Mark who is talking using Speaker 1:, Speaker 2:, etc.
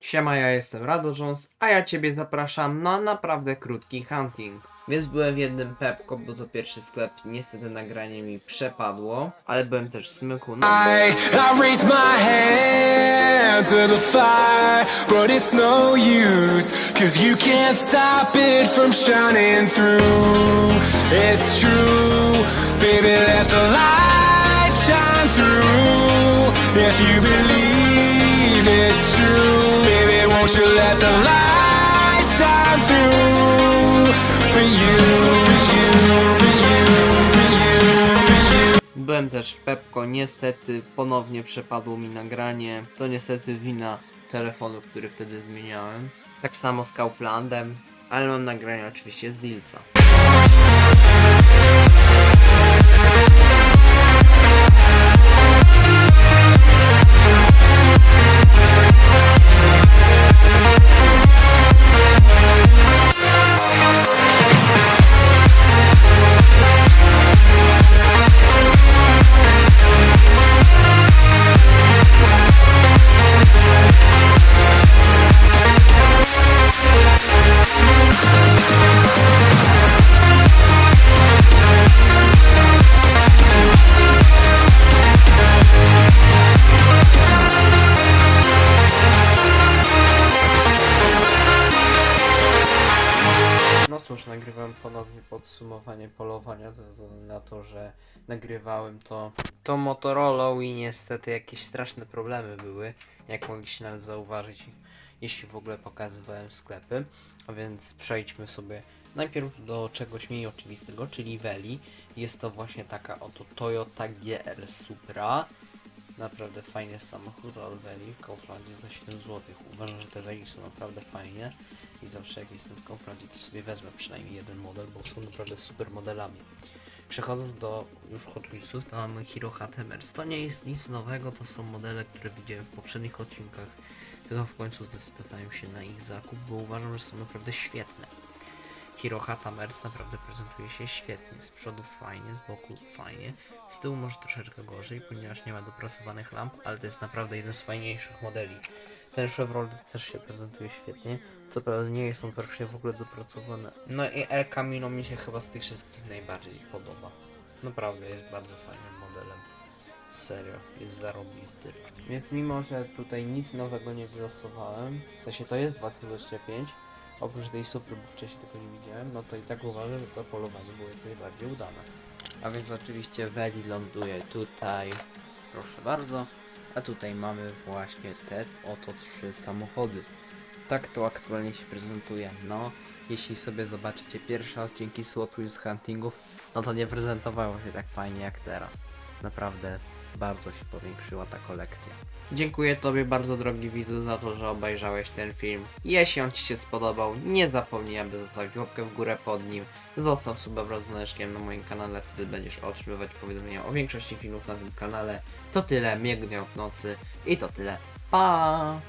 Speaker 1: Siema, ja jestem Rado Jones, a ja Ciebie zapraszam na naprawdę krótki hunting. Więc byłem w jednym Pepko, bo to pierwszy sklep, niestety nagranie mi przepadło, ale byłem też w Smyku, no
Speaker 2: I, raise my to the fire, but it's no use, cause you can't stop it from shining through. It's true, baby, let the light shine through. If you believe it's true, you let the light shine through for you.
Speaker 1: Byłem też w Pepko, niestety ponownie przepadło mi nagranie. To niestety wina telefonu, który wtedy zmieniałem. Tak samo z Kauflandem, ale mam nagranie oczywiście z Dilca. No cóż, nagrywam ponownie podsumowanie polowania ze względu na to, że nagrywałem to tą Motorola i niestety jakieś straszne problemy były, jak mogliście nawet zauważyć, jeśli w ogóle pokazywałem sklepy. A więc przejdźmy sobie najpierw do czegoś mniej oczywistego, czyli Veli. Jest to właśnie taka oto Toyota GR Supra. Naprawdę fajny samochód od Veli w Kauflandzie za 7 zł. Uważam, że te Veli są naprawdę fajne i zawsze jak jestem w Kauflandzie to sobie wezmę przynajmniej jeden model, bo są naprawdę super modelami. Przechodząc do już Hot Wheelsów, to mamy Hero HTMers. To nie jest nic nowego, to są modele, które widziałem w poprzednich odcinkach, tylko w końcu zdecydowałem się na ich zakup, bo uważam, że są naprawdę świetne. Hero Hatamers naprawdę prezentuje się świetnie. Z przodu fajnie, z boku fajnie. Z tyłu może troszeczkę gorzej, ponieważ nie ma dopracowanych lamp, ale to jest naprawdę jeden z fajniejszych modeli. Ten Chevrolet też się prezentuje świetnie. Co prawda nie jest on praktycznie w ogóle dopracowany. No i El Camino mi się chyba z tych wszystkich najbardziej podoba. Naprawdę jest bardzo fajnym modelem. Serio, jest zarobisty. Więc mimo, że tutaj nic nowego nie wylosowałem, w sensie to jest 2025, oprócz tej supry, bo wcześniej tego nie widziałem, no to i tak uważam, że to polowanie było jak najbardziej udane. A więc oczywiście Veli ląduje tutaj, proszę bardzo, a tutaj mamy właśnie te oto trzy samochody. Tak to aktualnie się prezentuje. No, jeśli sobie zobaczycie pierwsze odcinki Swat Wheels Huntingów, no to nie prezentowało się tak fajnie jak teraz. Naprawdę bardzo się powiększyła ta kolekcja. Dziękuję Tobie bardzo drogi widzu za to, że obejrzałeś ten film. Jeśli on Ci się spodobał, nie zapomnij aby zostawić łapkę w górę pod nim. Zostaw suba wraz na moim kanale, wtedy będziesz otrzymywać powiadomienia o większości filmów na tym kanale. To tyle, miłego dnia w nocy i to tyle. Pa!